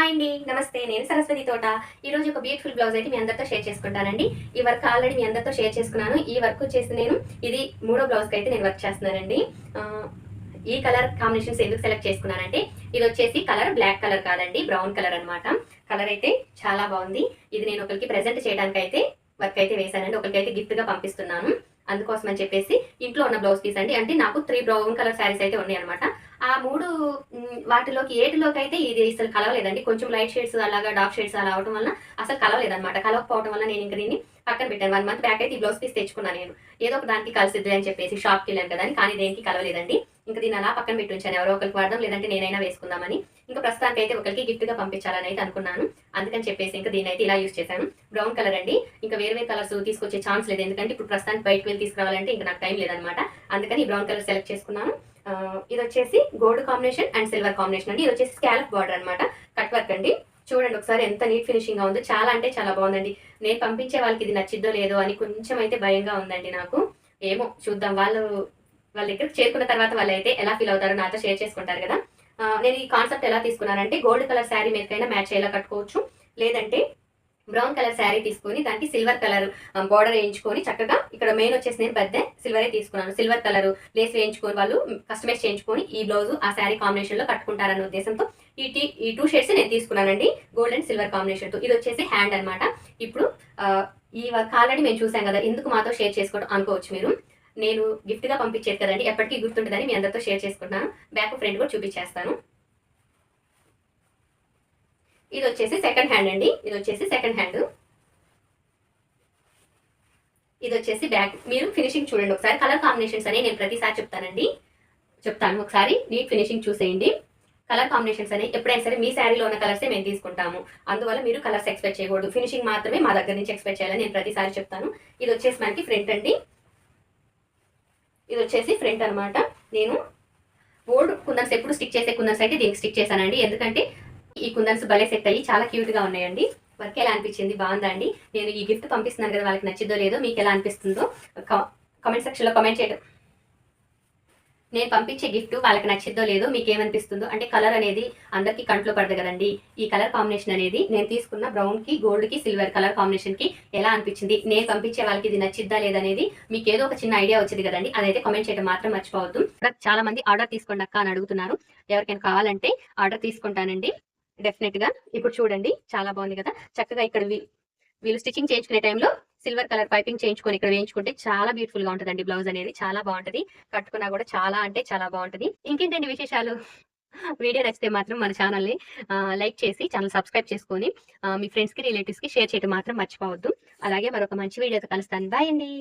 Hi అండి నమస్తే. నేను సరస్వతి తోట. ఈ రోజు ఒక బ్యూటిఫుల్ బ్లౌజ్ అయితే మీ అందరితో షేర్ చేసుకుంటానండి. ఈ వర్క్ ఆల్రెడీ మీ అందరితో షేర్ చేసుకున్నాను. ఈ వర్క్ వచ్చేసి నేను ఇది మూడో బ్లౌజ్కి అయితే నేను వర్క్ చేస్తున్నానండి. ఈ కలర్ కాంబినేషన్స్ ఎందుకు సెలెక్ట్ చేసుకున్నానంటే ఇది వచ్చేసి కలర్ బ్లాక్ కలర్ కాదండి బ్రౌన్ కలర్ అన్నమాట. కలర్ అయితే చాలా బాగుంది. ఇది నేను ఒకరికి ప్రజెంట్ చేయడానికి అయితే వర్క్ అయితే వేశానండి. ఒకరికి అయితే గిఫ్ట్గా పంపిస్తున్నాను. అందుకోసం అని చెప్పేసి ఇంట్లో ఉన్న బ్లౌజ్ పీస్ అండి. అంటే నాకు త్రీ బ్రౌన్ కలర్ శారీస్ అయితే ఉన్నాయి అనమాట ఆ మూడు వాటిలోకి ఏటిలోకి అయితే ఇది అసలు కలవలేదండి. కొంచెం లైట్ షేడ్స్ అలాగా డార్క్ షేడ్స్ అలా అవడం వల్ల అసలు కలవలేదన్నమాట. కలవకపోవడం వల్ల నేను ఇంకా దీన్ని పక్కన పెట్టాను. వన్ మంత్ బ్యాక్ అయితే ఈ బ్లౌజ్ పీస్ తెచ్చుకున్నాను నేను. ఏదో ఒక దానికి కలిసిద్ది అని చెప్పేసి షాప్కి వెళ్ళాను కదా అని కానీ దేనికి కలవలేదండి. ఇంకా దీన్ని అలా పక్కన పెట్టి ఉంచాను. ఎవరో ఒకరికి వాడదాం లేదంటే నేనైనా వేసుకుందామని. ఇంకా ప్రస్తుతానికి అయితే ఒకరికి గిఫ్ట్గా పంపించాలని అయితే అనుకున్నాను. అందుకని చెప్పేసి ఇంకా దీని అయితే ఇలా యూస్ చేశాను. బ్రౌన్ కలర్ అండి. ఇంకా వేరే వేరే కలర్స్ తీసుకొచ్చే ఛాన్స్ లేదు. ఎందుకంటే ఇప్పుడు ప్రస్తుతానికి బయటకు వెళ్ళి తీసుకురావాలంటే ఇంకా నాకు టైం లేదనమాట అందుకని ఈ బ్రౌన్ కలర్ సెలెక్ట్ చేసుకున్నాను. ఇది వచ్చేసి gold combination and silver combination అండి. ఇది వచ్చేసి స్కాలప్ బార్డర్ అన్నమాట. కట్ వర్క్ అండి. చూడండి ఒకసారి ఎంత నీట్ ఫినిషింగ్గా ఉందో. చాలా అంటే చాలా బాగుందండి. నేను పంపించే వాళ్ళకి ఇది నచ్చిద్దో లేదో అని కొంచెం అయితే భయంగా ఉందండి నాకు. ఏమో చూద్దాం. వాళ్ళు వాళ్ళ దగ్గరికి చేరుకున్న తర్వాత వాళ్ళు అయితే ఎలా ఫీల్ అవుతారో నాతో షేర్ చేసుకుంటారు కదా. నేను ఈ కాన్సెప్ట్ ఎలా తీసుకున్నానంటే గోల్డ్ కలర్ శారీ మీదకైనా మ్యాచ్ అయ్యేలా కట్టుకోవచ్చు. లేదంటే బ్రౌన్ కలర్ శారీ తీసుకొని దానికి సిల్వర్ కలర్ బార్డర్ వేయించుకొని చక్కగా ఇక్కడ మెయిన్ వచ్చేసి నేను పెద్ద సిల్వరే తీసుకున్నాను. సిల్వర్ కలర్ లేస్ వేయించుకొని వాళ్ళు కస్టమైజ్ చేయించుకొని ఈ బ్లౌజ్ ఆ శారీ కాంబినేషన్లో కట్టుకుంటారన్న ఉద్దేశంతో ఈ టీ ఈ టూ షేడ్స్ నేను తీసుకున్నానండి. గోల్డ్ అండ్ సిల్వర్ కాంబినేషన్తో. ఇది వచ్చేసి హ్యాండ్ అన్నమాట. ఇప్పుడు ఈ వర్క్ ఆల్రెడీ మేము చూసాం కదా ఎందుకు మాతో షేర్ చేసుకోవడం అనుకోవచ్చు మీరు. నేను గిఫ్ట్గా పంపించేది కదండి ఎప్పటికీ గుర్తుంటుందని మీ అందరితో షేర్ చేసుకుంటున్నాను. బ్యాక్ ఫ్రెండ్ కూడా చూపించేస్తాను. ఇది వచ్చేసి సెకండ్ హ్యాండ్ అండి. ఇది వచ్చేసి సెకండ్ హ్యాండ్ ఇది వచ్చేసి బ్యాక్ మీరు ఫినిషింగ్ చూడండి ఒకసారి. కలర్ కాంబినేషన్స్ అని నేను ప్రతిసారి చెప్తానండి. చెప్తాను ఒకసారి. నీట్ ఫినిషింగ్ చూసేయండి. కలర్ కాంబినేషన్స్ అని ఎప్పుడైనా సరే మీ శారీలో ఉన్న కలర్సే మేము తీసుకుంటాము. అందువల్ల మీరు కలర్స్ ఎక్స్పెక్ట్ చేయకూడదు. ఫినిషింగ్ మాత్రమే మా దగ్గర నుంచి ఎక్స్పెక్ట్ చేయాలని నేను ప్రతిసారి చెప్తాను. ఇది వచ్చేసి మనకి ఫ్రంట్ అండి. ఇది వచ్చేసి ఫ్రంట్ అనమాట నేను ఓల్డ్ కుందన్స్ ఎప్పుడు స్టిక్ చేసే కుందన్స్ అయితే దీనికి స్టిక్ చేశానండి. ఎందుకంటే ఈ కుందన్స్ భలే సెట్ అయ్యి చాలా క్యూట్గా ఉన్నాయండి. వర్క్ ఎలా అనిపించింది? బాగుందా అండి? నేను ఈ గిఫ్ట్ పంపిస్తున్నాను కదా వాళ్ళకి నచ్చిద్దో లేదో మీకు ఎలా అనిపిస్తుందో కామెంట్ సెక్షన్లో కామెంట్ చేయడం నేను పంపించే గిఫ్ట్ వాళ్ళకి నచ్చిద్దో లేదో మీకు ఏమనిపిస్తుందో అంటే కలర్ అనేది అందరికీ కంట్లో పడదు కదండి. ఈ కలర్ కాంబినేషన్ అనేది నేను తీసుకున్న బ్రౌన్కి గోల్డ్కి సిల్వర్ కలర్ కాంబినేషన్కి ఎలా అనిపించింది? నేను పంపించే వాళ్ళకి ఇది నచ్చిద్దా లేదనేది మీకు ఏదో ఒక చిన్న ఐడియా వచ్చింది కదండి. అదైతే కామెంట్ చేయడం మాత్రం మర్చిపోవద్దు. చాలా మంది ఆర్డర్ తీసుకోండి అక్క అని అడుగుతున్నారు. ఎవరికైనా కావాలంటే ఆర్డర్ తీసుకుంటానండి. డెఫినెట్గా. ఇప్పుడు చూడండి చాలా బాగుంది కదా. చక్కగా ఇక్కడ వీళ్ళు స్టిచ్చింగ్ చేయించుకునే టైంలో సిల్వర్ కలర్ పైపింగ్ చేయించుకొని ఇక్కడ వేయించుకుంటే చాలా బ్యూటిఫుల్గా ఉంటుందండి బ్లౌజ్ అనేది. చాలా బాగుంటది. కట్టుకున్నా కూడా చాలా అంటే చాలా బాగుంటది. ఇంకేంటండి విశేషాలు? వీడియో నచ్చితే మాత్రం మన ఛానల్ని లైక్ చేసి ఛానల్ సబ్స్క్రైబ్ చేసుకొని మీ ఫ్రెండ్స్కి రిలేటివ్స్కి షేర్ చేయడం మాత్రం మర్చిపోవద్దు. అలాగే మరొక మంచి వీడియోతో కలుస్తాను. బాయ్ అండి.